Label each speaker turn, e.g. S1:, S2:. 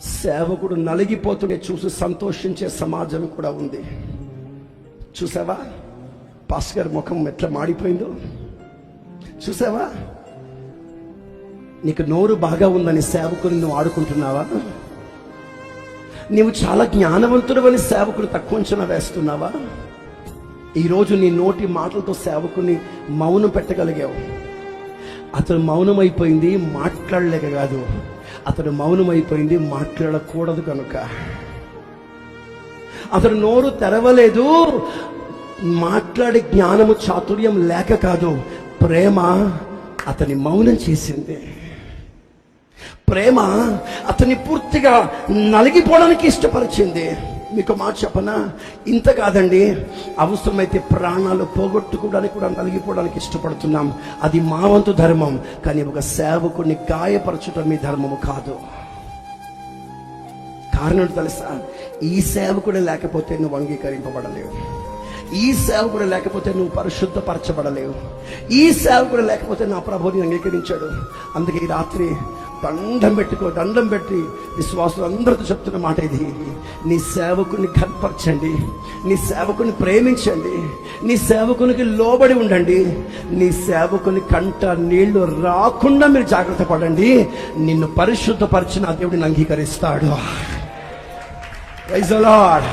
S1: సేవకుడు నలిగిపోతుంటే చూసి సంతోషించే సమాజం కూడా ఉంది. చూసావా? పాస్ గారి ముఖం ఎట్లా మాడిపోయిందో? చూసావా? నీకు నోరు బాగా ఉందని సేవకుని నువ్వు ఆడుకుంటున్నావా? నీవు చాలా జ్ఞానవంతుడవని సేవకుడు తక్కువ అంచనా వేస్తున్నావా? ఈరోజు నీ నోటి మాటలతో సేవకుని మౌనం పెట్టగలిగావు. అతను మౌనమైపోయింది మాట్లాడలేక కాదు. అతడు మౌనమైపోయింది మాట్లాడకూడదు కనుక. అతడు నోరు తెరవలేదు మాట్లాడే జ్ఞానము చాతుర్యం లేక కాదు ప్రేమ అతని మౌనం చేసింది. ప్రేమ అతన్ని పూర్తిగా నలిగిపోవడానికి ఇష్టపరిచింది. మీకు మాట చెప్పనా? ఇంత కాదండి. అవసరమైతే ప్రాణాలు పోగొట్టుకోవడానికి కూడా నలిగిపోవడానికి ఇష్టపడుతున్నాం. అది మా వంతు ధర్మం. కానీ ఒక సేవకుని గాయపరచడం మీ ధర్మము కాదు. కారణం తెలుసా? ఈ సేవకుడే లేకపోతే నువ్వు అంగీకరింపబడలేవు. ఈ సేవకుడు లేకపోతే నువ్వు పరిశుద్ధపరచబడలేవు. ఈ సేవకుడు లేకపోతే నా ప్రభుని అంగీకరించాడు. అందుకే ఈ రాత్రి దండం పెట్టుకో దండం పెట్టి విశ్వాసులు అందరితో చెప్తున్న మాట ఇది. నీ సేవకుని కనపరచండి నీ సేవకుని ప్రేమించండి నీ సేవకునికి లోబడి ఉండండి నీ సేవకుని కంట నీళ్ళు రాకుండా మీరు జాగ్రత్త పడండి. నిన్ను పరిశుద్ధపరిచిన దేవుడిని అంగీకరిస్తాడు. Praise lord